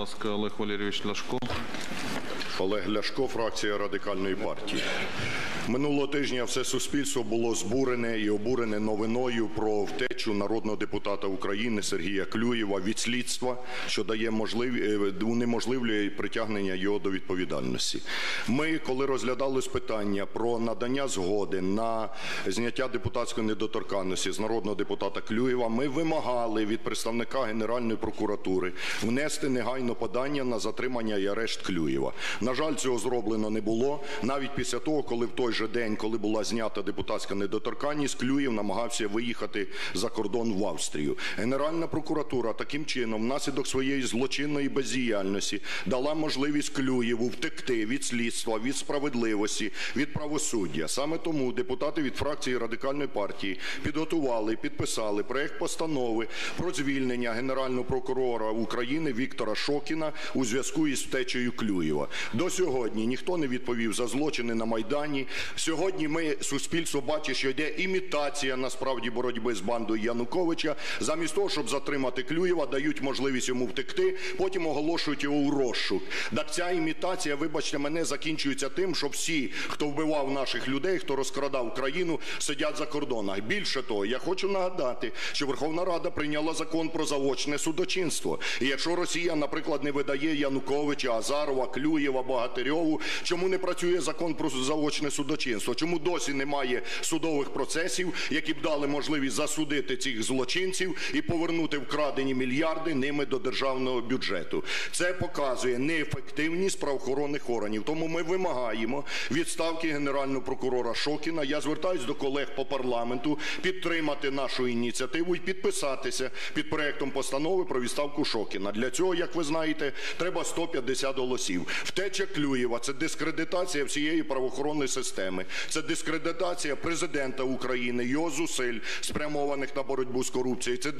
ласка, Олег Валерійович Ляшко. Олег Ляшко, фракція радикальної партії. Минулого тижня все суспільство було збурене і обурене новиною про втечу народного депутата України Сергія Клюєва від слідства, що дає можливі е, унеможливлює притягнення його до відповідальності. Ми, коли розглядалось питання про надання згоди на зняття депутатської недоторканності з народного депутата Клюєва, ми вимагали від представника Генеральної прокуратури внести негайно подання на затримання і арешт Клюєва. На жаль, цього зроблено не було. Навіть після того, коли в той же день, коли була знята депутатська недоторканність, Клюєв намагався виїхати за кордон в Австрію. Генеральна прокуратура таким чином, внаслідок своєї злочинної бездіяльності, дала можливість Клюєву втекти від слідства, від справедливості, від правосуддя. Саме тому депутати від фракції радикальної партії підготували, підписали проект постанови про звільнення генерального прокурора України Віктора Шокіна у зв'язку із втечею Клюєва. До сьогодні ніхто не відповів за злочини на майдані. Сьогодні ми суспільство бачить, що йде імітація насправді боротьби з бандою Януковича. Замість того, щоб затримати Клюєва, дають можливість йому втекти, потім оголошують його у розшук. Так ця імітація, вибачте мене, закінчується тим, що всі, хто вбивав наших людей, хто розкрадав країну, сидять за кордонах. Більше того, я хочу нагадати, що Верховна Рада прийняла закон про заочне судочинство. І якщо Росія, наприклад, не видає Януковича, Азарова, Клюєва, Богатирьову, чому не працює закон про заочне судочинство? Чому досі немає судових процесів, які б дали можливість засудити цих злочинців і повернути вкрадені мільярди ними до державного бюджету? Це показує неефективність правоохоронних органів. Тому ми вимагаємо відставки генерального прокурора Шокіна. Я звертаюсь до колег по парламенту підтримати нашу ініціативу і підписатися під проектом постанови про відставку Шокіна. Для цього, як ви знаєте, треба 150 голосів. Втеча Клюєва це дискредитація всієї правоохоронної системи, це дискредитація президента України, його зусиль, спрямованих на боротьбу з корупцією. Це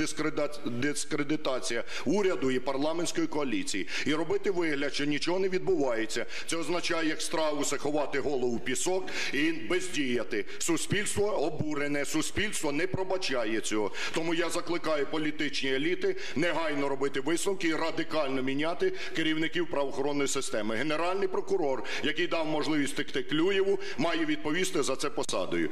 дискредитація уряду і парламентської коаліції. І робити вигляд, що нічого не відбувається. Це означає, як страуси ховати голову в пісок і бездіяти. Суспільство обурене, суспільство не пробачає цього. Тому я закликаю політичні еліти негайно робити висновки і радикально міняти керівників правоохоронної системи. Генеральний прокурор, який дав можливість втекти Клюєву, має відповісти за це посадою.